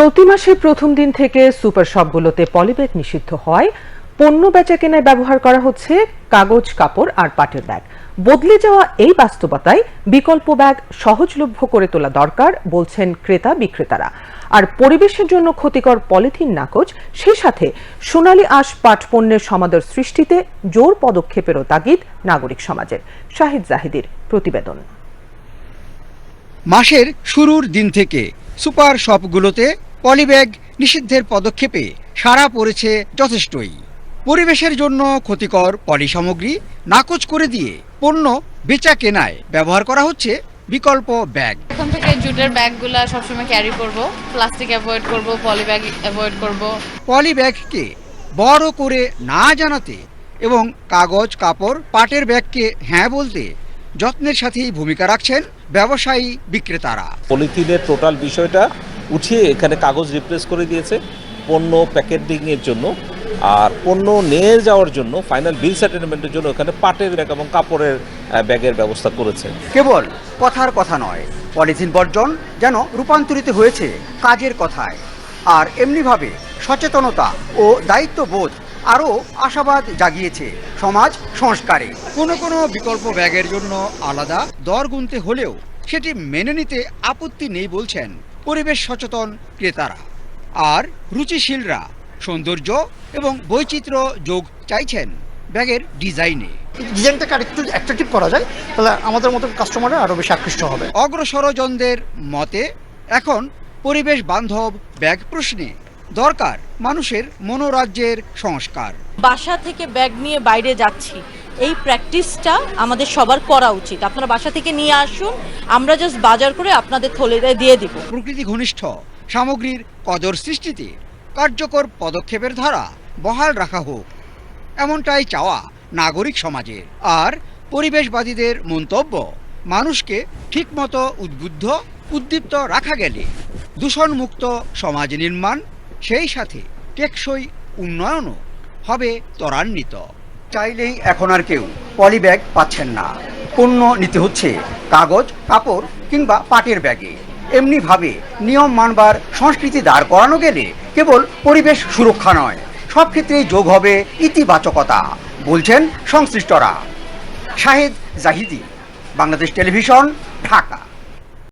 চলতি মাসের প্রথম দিন থেকে সুপার শপগুলোতে পলিব্যাগ নিষিদ্ধ হয়। পণ্য বেচা কেনায় ব্যবহার করা হচ্ছে কাগজ, কাপড় আর পাটের ব্যাগ। বদলে যাওয়া এই বাস্তবতায় বিকল্প ব্যাগ সহজলভ্য করে তোলা দরকার, বলছেন ক্রেতা বিক্রেতারা। আর পরিবেশের জন্য ক্ষতিকর পলিথিন নাকচ সেই সাথে সোনালি আঁশ পাট পণ্যের সমাদর সৃষ্টিতে জোর পদক্ষেপেরও তাগিদ নাগরিক সমাজের। শাহিদ জাহিদের প্রতিবেদন। মাসের শুরুর দিন থেকে সুপার শপগুলোতে পলিব্যাগ নিষিদ্ধের পদক্ষেপে সাড়া পড়েছে যথেষ্টই। পরিবেশের জন্য ক্ষতিকর পলি সামগ্রী নাকচ করে দিয়ে পণ্য বেচা কেনায় ব্যবহার করা হচ্ছে বিকল্প ব্যাগ। এখন থেকে জুটের ব্যাগগুলো সবসময় ক্যারি করব প্লাস্টিক অ্যাভয়েড করব পলি ব্যাগ অ্যাভয়েড করব। পলি ব্যাগকে বড় করে না জানাতে এবং কাগজ কাপড় পাটের ব্যাগকে হ্যাঁ বলতে যত্নের সাথেই ভূমিকা রাখছেন ব্যবসায়ী বিক্রেতারা। পলিথিনের টোটাল বিষয়টা উঠিয়ে এখানে কাগজ রিপ্লেস করে দিয়েছে পণ্য প্যাকেটিংয়ের জন্য। আর পণ্য নিয়ে যাওয়ার জন্য ফাইনাল বিল সেটেলমেন্টের জন্য এখানে পাটের ব্যাগ এবং কাপড়ের ব্যাগের ব্যবস্থা করেছে। কেবল কথার কথা নয় পলিথিন বর্জন যেন রূপান্তরিত হয়েছে কাজের কথায়। আর এমনিভাবে সচেতনতা ও দায়িত্ববোধ আরও আশাবাদ জাগিয়েছে সমাজ সংস্কারে। কোনো কোনো বিকল্প ব্যাগের জন্য আলাদা দর গুনতে হলেও সেটি মেনে নিতে আপত্তি নেই বলছেন। পরিবেশ সচেতন ক্রেতারা। আর রুচিশীলরা সৌন্দর্য এবং বৈচিত্র্য যোগ চাইছেন ব্যাগের ডিজাইনে। ডিজাইনটাকে আরেকটু অ্যাট্রাকটিভ করা যায় তাহলে আমাদের মতো কাস্টমাররা আরও বেশি আকৃষ্ট হবে। অগ্রসরজনদের মতে এখন পরিবেশ বান্ধব ব্যাগ প্রশ্নে দরকার মানুষের মনোরাজ্যের সংস্কার। বাসা থেকে ব্যাগ নিয়ে বাইরে যাচ্ছি। এই প্র্যাকটিসটা আমাদের সবার করা উচিত। আপনারা বাসা থেকে নিয়ে আসুন, আমরা জাস্ট বাজার করে আপনাদের থলিতে দিয়ে দিব। প্রকৃতি ঘনিষ্ঠ, সামগ্রীর কদর সৃষ্টিতে কার্যকর পদক্ষেপের ধারা বহাল রাখা হোক, এমনটাই চাওয়া নাগরিক সমাজের। আর পরিবেশবাদীদের মন্তব্য, মানুষকে ঠিকমতো উদ্বুদ্ধ, উদ্দীপ্ত রাখা গেলে দূষণমুক্ত সমাজ নির্মাণ, সেই সাথে টেকসই উন্নয়নও হবে ত্বরান্বিত। চাইলেই এখন আর কেউ পলিব্যাগ পাচ্ছেন না। পণ্য নিতে হচ্ছে কাগজ, কাপড় কিংবা পাটের ব্যাগে। এমনিভাবে নিয়ম মানবার সংস্কৃতি দাঁড় করানো গেলে কেবল পরিবেশ সুরক্ষা নয়, সব ক্ষেত্রেই যোগ হবে ইতিবাচকতা, বলছেন সংশ্লিষ্টরা। শাহেদ জাহিদি, বাংলাদেশ টেলিভিশন, ঢাকা।